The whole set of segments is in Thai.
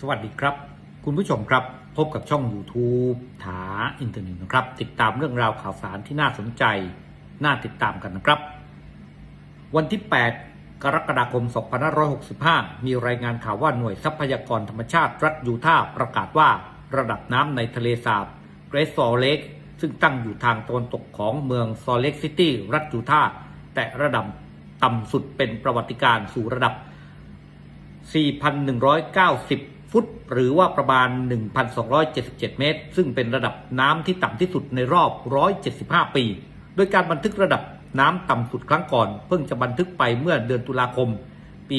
สวัสดีครับ คุณผู้ชมครับพบกับช่อง YouTube ถาอินเทอร์เน็ตนะครับ ติดตามเรื่องราวข่าวสารที่น่าสนใจ น่าติดตามกันนะครับ วันที่ 8 กรกฎาคม 2565 มีรายงานข่าวว่าหน่วยทรัพยากรธรรมชาติรัฐยูทาห์ประกาศว่าระดับน้ำในทะเลสาบเกรซซอเลกซึ่งตั้งอยู่ทางตะวันตกของเมืองซอลเลกซิตี้รัฐยูทาห์แต่ระดับต่ำสุดเป็นประวัติการณ์สู่ระดับ 4,190 ฟุต หรือว่าประมาณ 1,277 เมตร ซึ่งเป็นระดับน้ำที่ต่ำที่สุดในรอบ 175 ปี โดยการบันทึกระดับน้ำต่ำสุดครั้งก่อน เพิ่งจะบันทึกไปเมื่อเดือนตุลาคม ปี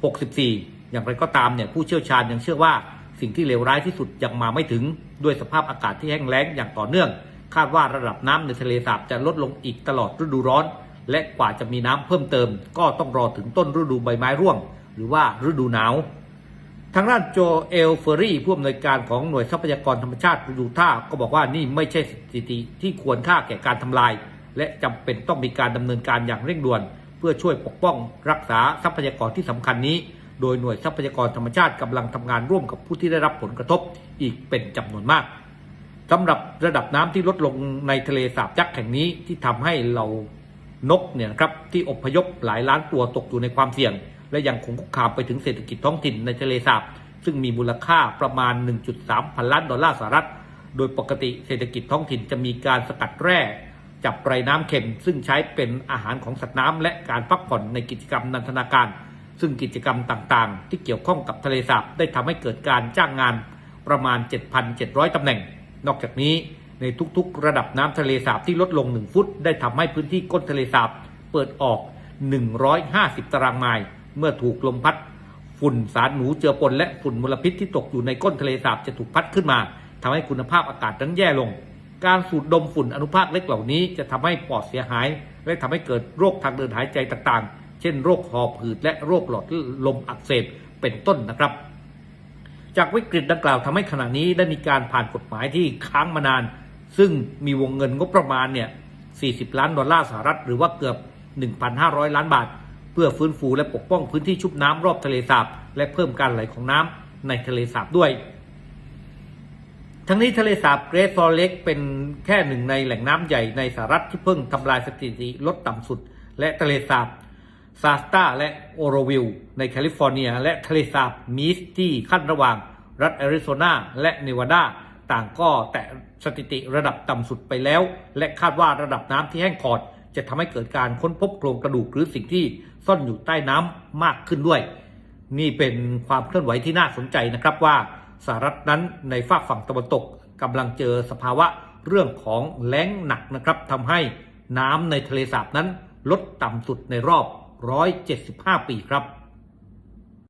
2564 อย่างไรก็ตามเนี่ยผู้เชี่ยวชาญยังเชื่อว่าสิ่งที่เลวร้ายที่สุดยังมาไม่ถึง ด้วยสภาพอากาศที่แห้งแล้งอย่างต่อเนื่อง คาดว่าระดับน้ำในทะเลสาบจะลดลงอีกตลอดฤดูร้อน และกว่าจะมีน้ำเพิ่มเติม ก็ต้องรอถึงต้นฤดูใบไม้ร่วง หรือว่าฤดูหนาว ทางด้านโจเอลเฟอรี่ผู้อำนวยการของหน่วยทรัพยากรธรรมชาติยูทาห์ก็บอกว่านี่ไม่ใช่สถิติที่ควรค่าแก่การทำลาย และจำเป็นต้องมีการดำเนินการอย่างเร่งด่วน เพื่อช่วยปกป้องรักษาทรัพยากรที่สำคัญนี้ โดยหน่วยทรัพยากรธรรมชาติกำลังทำงานร่วมกับผู้ที่ได้รับผลกระทบอีกเป็นจำนวนมากสำหรับระดับน้ำที่ลดลงในทะเลสาบยักษ์แห่งนี้ที่ทำให้เรานกเนี่ยนะครับที่อพยพหลายล้านตัวตกอยู่ในความเสี่ยง และยังคงคุกคามไปถึงเศรษฐกิจท้องถิ่นในทะเลสาบซึ่งมีมูลค่าประมาณ 1.3 พันล้านดอลลาร์สหรัฐ โดยปกติเศรษฐกิจท้องถิ่นจะมีการสกัดแร่จับไรน้ำเค็ม ซึ่งใช้เป็นอาหารของสัตว์น้ำและการพักผ่อนในกิจกรรมนันทนาการ ซึ่งกิจกรรมต่างๆ ที่เกี่ยวข้องกับทะเลสาบได้ทำให้เกิดการจ้างงานประมาณ 7,700ตำแหน่ง นอกจากนี้ในทุกๆ ระดับน้ำทะเลสาบที่ลดลง 1 ฟุต ได้ทำให้พื้นที่ก้นทะเลสาบเปิดออก 150 ตารางไมล์ เมื่อถูกลมพัดฝุ่นสารหนูเจือปนและฝุ่นมลพิษที่ตกอยู่ในก้นทะเลสาบจะถูกพัดขึ้นมาทำให้คุณภาพอากาศนั้นแย่ลง การสูดดมฝุ่นอนุภาคเล็กเหล่านี้จะทำให้ปอดเสียหาย และทำให้เกิดโรคทางเดินหายใจต่างๆ เช่นโรคหอบหืดและโรคหลอดลมอักเสบเป็นต้นนะครับ จากวิกฤตดังกล่าวทำให้ขณะนี้ได้มีการผ่านกฎหมายที่ค้างมานาน ซึ่งมีวงเงินงบประมาณเนี่ย40 ล้านดอลลาร์สหรัฐหรือว่าเกือบ 1,500 ล้านบาท เพื่อฟื้นฟูและปกป้องพื้นที่ชุบน้ำรอบทะเลสาบและเพิ่มการไหลของน้ำในทะเลสาบด้วย ทั้งนี้ทะเลสาบเกรทฟอร์เล็กเป็นแค่หนึ่งในแหล่งน้ำใหญ่ในสหรัฐที่เพิ่งทำลายสถิติลดต่ำสุด และทะเลสาบซาสตาและโอโรวิลในแคลิฟอร์เนีย และทะเลสาบมิสที่ขั้นระหว่าง รัฐแอริโซนาและเนวาดาต่างก็แตะสถิติระดับต่ำสุดไปแล้ว และคาดว่าระดับน้ำที่แห้งขอด จะทำให้เกิดการค้นพบโครงกระดูกหรือสิ่งที่ซ่อนอยู่ใต้น้ำมากขึ้นด้วย นี่เป็นความเคลื่อนไหวที่น่าสนใจนะครับว่าสหรัฐนั้นในฝากฝั่งตะวันตกกำลังเจอสภาวะเรื่องของแล้งหนักนะครับทำให้น้ำในทะเลสาบนั้นลดต่ำสุดในรอบ 175 ปีครับ